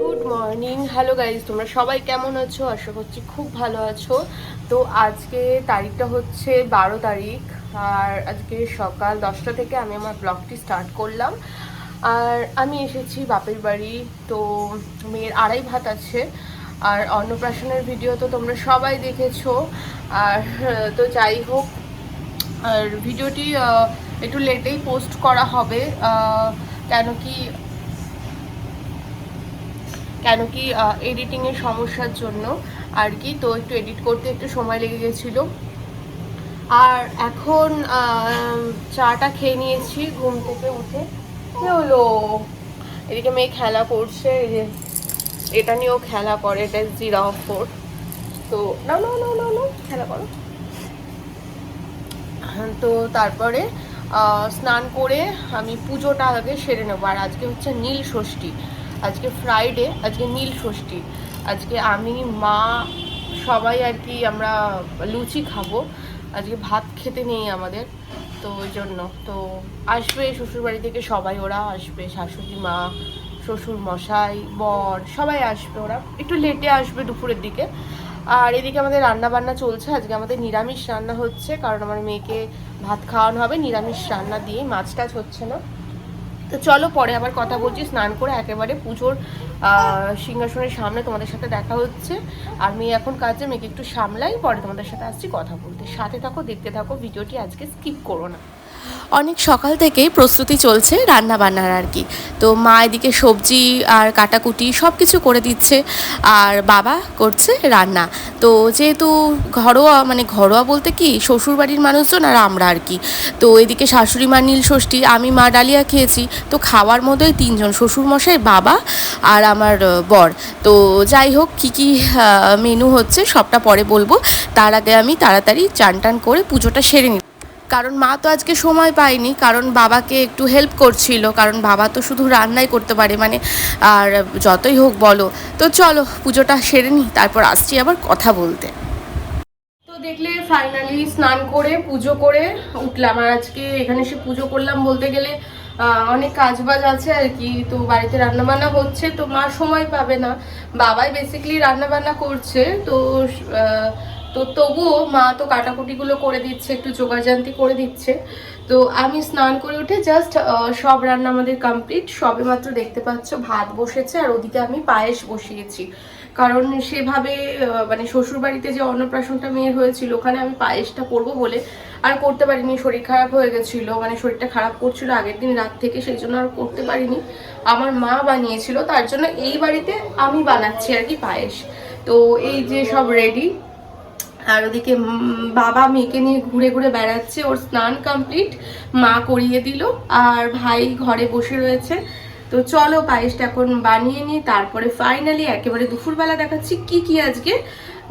Good morning hello guys তোমরা সবাই কেমন আছো? আশা করছি খুব ভালো আছো। তো আজকে তারিখটা হচ্ছে বারো তারিখ। আর আজকে সকাল দশটা থেকে আমি আমার ব্লগটি স্টার্ট করলাম। আর আমি এসেছি বাপের বাড়ি। তো মেয়ের আড়াই ভাত আছে। আর অন্নপ্রাশনের ভিডিও তো তোমরা সবাই দেখেছ। আর, তো যাই হোক, আর ভিডিওটি একটু লেটেই পোস্ট করা হবে। কেন কি কেন কি এডিটিংয়ের সমস্যার জন্য আর কি। তো একটু এডিট করতে একটু সময় লেগে গেছিল। আর এখন চাটা খেয়ে নিয়েছি ঘুম থেকে উঠে। কি হলো? এদিকে মেয়ে খেলা করছে যে এটা নিয়েও খেলা করে, এটা জিরা ফোর তো না না না না খেলা করো। তো তারপরে স্নান করে আমি পুজোটা আগে সেরে নেব। আর আজকে হচ্ছে নীল ষষ্ঠী। আজকে ফ্রাইডে আজকে নীল ষষ্ঠী। আজকে আমি, মা, সবাই আর কি আমরা লুচি খাব। আজকে ভাত খেতে নেই আমাদের, তো ওই জন্য। তো আসবে শ্বশুরবাড়ি থেকে সবাই, ওরা আসবে, শাশুড়ি মা শ্বশুর মশাই বর, সবাই আসবে ওরা। একটু লেটে আসবে দুপুরের দিকে। আর এদিকে আমাদের রান্না বান্না চলছে। আজকে আমাদের নিরামিষ রান্না হচ্ছে, কারণ আমার মেয়েকে ভাত খাওয়ানো হবে। নিরামিষ রান্না দিয়ে মাছ টাছ হচ্ছে না। তো চলো পরে আবার কথা বলছি, স্নান করে একেবারে পুজোর সিংহাসনের সামনে তোমাদের সাথে দেখা হচ্ছে। আর মেয়ে এখন কাজে, মেয়েকে একটু সামলাই পরে তোমাদের সাথে আসছি কথা বলতে। সাথে থাকো, দেখতে থাকো, ভিডিওটি আজকে স্কিপ করো না। অনেক সকাল থেকেই প্রস্তুতি চলছে রান্না বান্নার আর কি। তো মা এদিকে সবজি আর কাটাকুটি সব কিছু করে দিচ্ছে আর বাবা করছে রান্না। তো যেহেতু ঘরোয়া মানে ঘরোয়া বলতে কি, শ্বশুরবাড়ির মানুষজন আর আমরা আর কি। তো এদিকে শাশুড়ি মা নীল ষষ্ঠী, আমি মা ডালিয়া খেয়েছি। তো খাওয়ার মধ্যেই তিনজন, শ্বশুরমশাই, বাবা আর আমার বর। তো যাই হোক, কী কী মেনু হচ্ছে সবটা পরে বলব। তার আগে আমি তাড়াতাড়ি চান টান করে পুজোটা সেরে নিই কারণ মা তো আজকে সময় পায়নি, কারণ বাবাকে একটু হেল্প করছিল, কারণ বাবা তো শুধু রান্নাই করতে পারে মানে আর যতই হোক বলো। তো চলো, পুজোটা সেরে নিই তারপর আসছি আবার কথা বলতে। দেখলে ফাইনালি স্নান করে, পুজো করে উঠলাম। আর আজকে এখানে এসে পুজো করলাম বলতে গেলে অনেক কাজ বাজ আছে আর কি। তো বাড়িতে রান্না বান্না হচ্ছে, তো মা সময় পাবে না। বাবাই বেসিক্যালি রান্না বান্না করছে, তো তো তবুও মা তো কাটাকুটিগুলো করে দিচ্ছে, একটু জোগাড়জান্তি করে দিচ্ছে। তো আমি স্নান করে উঠে জাস্ট সব রান্না আমাদের কমপ্লিট সবে মাত্র দেখতে পাচ্ছ ভাত বসেছে আর ওদিকে আমি পায়েস বসিয়েছি। কারণ সেভাবে মানে শ্বশুরবাড়িতে যে অন্নপ্রাশনটা মেয়ের হয়েছিল, ওখানে আমি পায়েসটা করব বলে আর করতে পারিনি। শরীর খারাপ হয়ে গেছিল মানে শরীরটা খারাপ করছিল আগের দিন রাত থেকে, সেই জন্য আর করতে পারিনি। আমার মা বানিয়েছিল, তার জন্য এই বাড়িতে আমি বানাচ্ছি আর কি পায়েস। তো এই যে সব রেডি আর ওদিকে বাবা মেয়েকে নিয়ে ঘুরে ঘুরে বেড়াচ্ছে। ওর স্নান কমপ্লিট মা করিয়ে দিল, আর ভাই ঘরে বসে রয়েছে। তো চলো পায়েসটা এখন বানিয়ে নিই, তারপরে ফাইনালি একেবারে দুপুরবেলা দেখাচ্ছি কি কি আজকে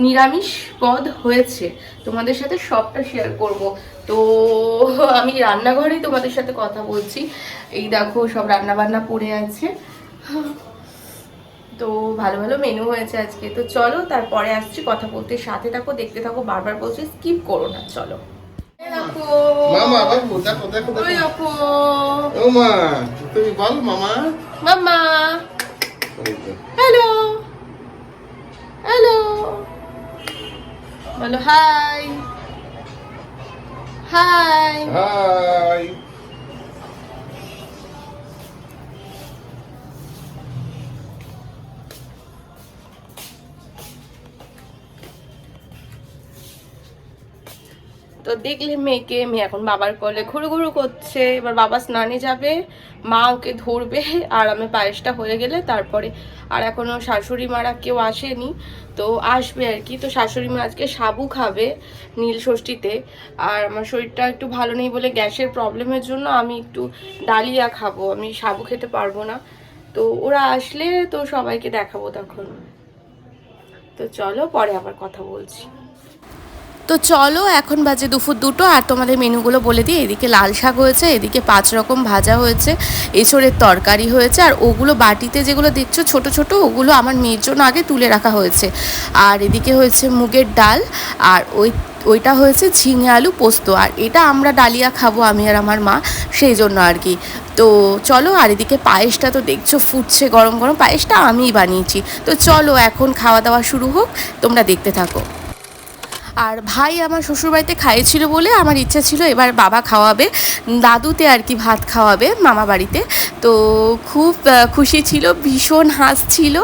নিরামিষ পদ হয়েছে। তোমাদের সাথে সবটা শেয়ার করব। তো আমি রান্নাঘরেই তোমাদের সাথে কথা বলছি। এই দেখো সব রান্না বান্না পড়ে আছে। তো ভালো ভালো মেনু হয়েছে আজকে। তো চলো তারপরে আসছি কথা বলতে সাথে থাকো দেখতে থাকো বারবার বলছি স্কিপ করো না চলো। এই মামা বাবু দেখো দেখো দেখো। দেখো। ও মা তুমি বল মামা। মাম্মা। হ্যালো হ্যালো বলো হাই হাই হাই তো দেখলে মেয়েকে, মেয়ে এখন বাবার কলে ঘুরু ঘুরু করছে। এবার বাবা স্নানে যাবে, মা ওকে ধরবে, আর আমি পায়েসটা হয়ে গেলে তারপরে আর এখনও শাশুড়ি মারা কেউ আসেনি, তো আসবে আর কি। তো শাশুড়ি মা আজকে সাবু খাবে নীল ষষ্ঠীতে। আর আমার শরীরটা একটু ভালো নেই বলে গ্যাসের প্রবলেমের জন্য আমি একটু ডালিয়া খাব। আমি সাবু খেতে পারব না। তো ওরা আসলে তো সবাইকে দেখাবো তখন। তো চলো পরে আবার কথা বলছি। তো চলো, এখন বাজে দুপুর দুটো আর তোমাদের মেনুগুলো বলে দিই। এদিকে লাল শাক হয়েছে, এদিকে পাঁচ রকম ভাজা হয়েছে এছড়ের তরকারি হয়েছে, আর ওগুলো বাটিতে যেগুলো দেখছ ছোট ছোট, ওগুলো আমার মেয়ের জন্য আগে তুলে রাখা হয়েছে। আর এদিকে হয়েছে মুগের ডাল, আর ওই, ওইটা হয়েছে ঝিঙে আলু পোস্ত, আর এটা আমরা ডালিয়া খাব, আমি আর আমার মা, সেই জন্য আর কি। তো চলো, আর এদিকে পায়েসটা তো দেখছ ফুটছে গরম গরম, পায়েসটা আমিই বানিয়েছি। তো চলো, এখন খাওয়া দাওয়া শুরু হোক, তোমরা দেখতে থাকো। আর ভাই আমার শ্বশুরবাড়িতে খাইয়েছিল বলে আমার ইচ্ছা ছিল এবার বাবা খাওয়াবে, দাদুতে আর কি ভাত খাওয়াবে মামা বাড়িতে। তো খুব খুশি ছিল, ভীষণ হাসছিল।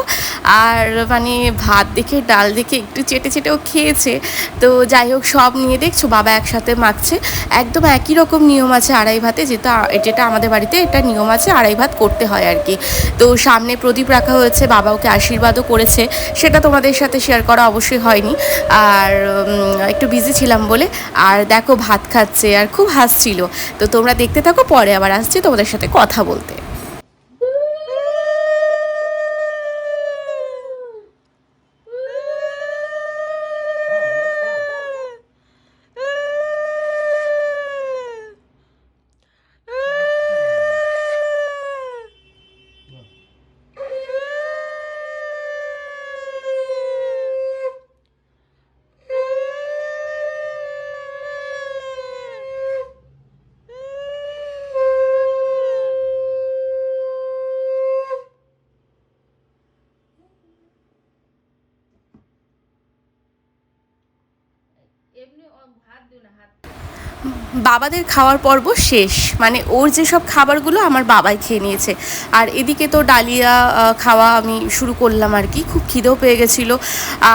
আর মানে ভাত দেখে, ডাল দেখে একটু চেটে চেটেও খেয়েছে। তো যাই হোক, সব নিয়ে দেখছ, বাবা একসাথে মাখছে। একদম একই রকম নিয়ম আছে আড়াই ভাতে, যেটা যেটা আমাদের বাড়িতে এটা নিয়ম আছে আড়াই ভাত করতে হয় আর কি। তো সামনে প্রদীপ রাখা হয়েছে, বাবা ওকে আশীর্বাদও করেছে। সেটা তোমাদের সাথে শেয়ার করা অবশ্যই হয়নি। আর একটু বিজি ছিলাম বলে, আর দেখো ভাত খাচ্ছে, আর খুব হাসছিল। তো তোমরা দেখতে থাকো, পরে আবার আসছি তোমাদের সাথে কথা বলতে। বাবাদের খাওয়ার পর্ব শেষ। মানে ওর যেসব খাবারগুলো আমার বাবাই খেয়ে নিয়েছে। আর এদিকে তো ডালিয়া খাওয়া আমি শুরু করলাম আর কি। খুব খিদেও পেয়ে গেছিল।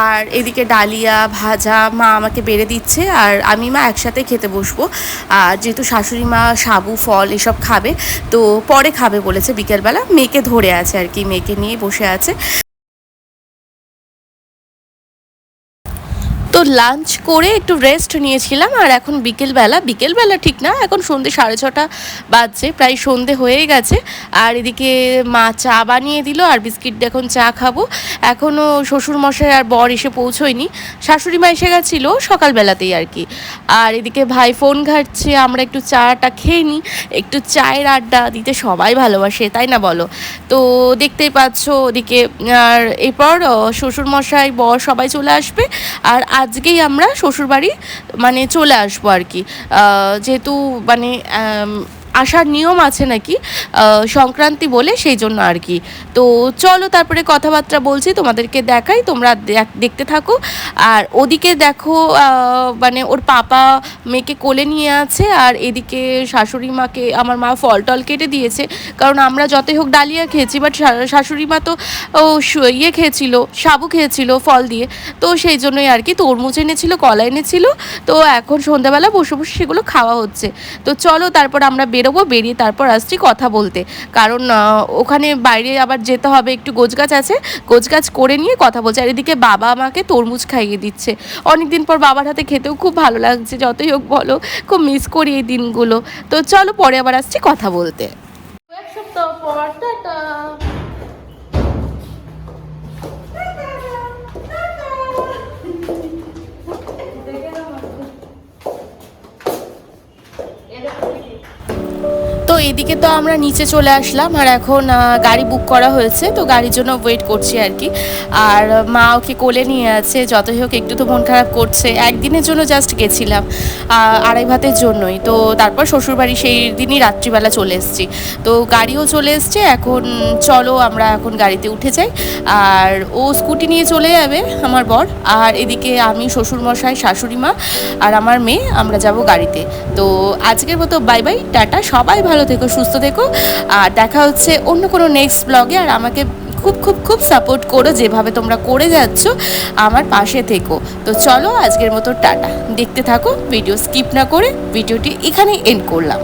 আর এদিকে ডালিয়া, ভাজা মা আমাকে বেড়ে দিচ্ছে। আর আমি মা একসাথে খেতে বসবো। আর যেহেতু শাশুড়ি মা সাবু, ফল এসব খাবে, তো পরে খাবে বলেছে বিকেলবেলা। মেয়েকে ধরে আছে আর কি। মেয়েকে নিয়ে বসে আছে। লাঞ্চ করে একটু রেস্ট নিয়েছিলাম, আর এখন বিকেলবেলা বিকেলবেলা ঠিক না, এখন সন্ধে সাড়ে ছটা বাজছে, প্রায় সন্ধে হয়ে গেছে। আর এদিকে মা চা বানিয়ে দিল, আর বিস্কিট এখন চা খাব। এখনও শ্বশুরমশাই আর বর এসে পৌঁছোয়নি শাশুড়ি মা এসে গেছিল সকালবেলাতেই আর কি। আর এদিকে ভাই ফোন ঘাটছে, আমরা একটু চাটা খেয়ে নিই একটু চায়ের আড্ডা দিতে সবাই ভালোবাসে, তাই না বলো? তো দেখতেই পাচ্ছ ওদিকে, আর এরপর শ্বশুরমশাই, বর সবাই চলে আসবে, আর আজকেই আমরা শ্বশুরবাড়ি মানে চলে আসব আর কি। যেহেতু মানে আসার নিয়ম আছে নাকি? সংক্রান্তি বলে সেই জন্য আর কি। তো চলো তারপরে কথাবার্তা বলছি, তোমাদেরকে দেখাই, তোমরা দেখ- দেখতে থাকো। আর ওদিকে দেখো মানে ওর পাপা মেয়েকে কোলে নিয়ে আছে, আর এদিকে শাশুড়ি মাকে, আমার মা ফল টল কেটে দিয়েছে। কারণ আমরা যতই হোক ডালিয়া খেয়েছি বাট শাশুড়ি মা তো ইয়ে খেয়েছিল, সাবু খেয়েছিল ফল দিয়ে। তো সেই জন্যই আর কি তরমুজ এনেছিল, কলা এনেছিল। তো এখন সন্ধ্যাবেলা বসে বসে সেগুলো খাওয়া হচ্ছে। তো চলো তারপর আমরা বেরোবো, বেরিয়ে তারপর আসছি কথা বলতে। কারণ ওখানে বাইরে আবার যেতে হবে, একটু গোছগাছ আছে, গোছগাছ করে নিয়ে কথা বলছে। আর এদিকে বাবা আমাকে তরমুজ খাইয়ে দিচ্ছে। অনেকদিন পর বাবার হাতে খেতেও খুব ভালো লাগছে, যতই হোক বলো, খুব মিস করি এই দিনগুলো। তো চলো পরে আবার আসছি কথা বলতে। এক সপ্তাহ পর তো এদিকে তো আমরা নিচে চলে আসলাম আর এখন গাড়ি বুক করা হয়েছে, তো গাড়ির জন্য ওয়েট করছি আর কি। আর মা ওকে কোলে নিয়ে আছে, যতই হোক একটু তো মন খারাপ করছে। একদিনের জন্য জাস্ট গেছিলাম আড়াই ভাতের জন্যই। তো তারপর শ্বশুরবাড়ি সেই দিনই রাত্রিবেলা চলে এসেছি। তো গাড়িও চলে এসছে, এখন চলো আমরা এখন গাড়িতে উঠে যাই। আর ও স্কুটি নিয়ে চলে যাবে, আমার বর। আর এদিকে আমি, শ্বশুরমশাই, শাশুড়ি মা আর আমার মেয়ে, আমরা যাব গাড়িতে। তো আজকের মতো বাই বাই টাটা, সবাই ভালো থেকো, সুস্থ থেকো। আর দেখা হচ্ছে অন্য কোনো নেক্সট ব্লগে আর আমাকে খুব খুব খুব সাপোর্ট করো যেভাবে তোমরা করে যাচ্ছ আমার পাশে থেকো। তো চলো আজকের মতো টাটা। দেখতে থাকো ভিডিও স্কিপ না করে ভিডিওটি এখানেই এন্ড করলাম।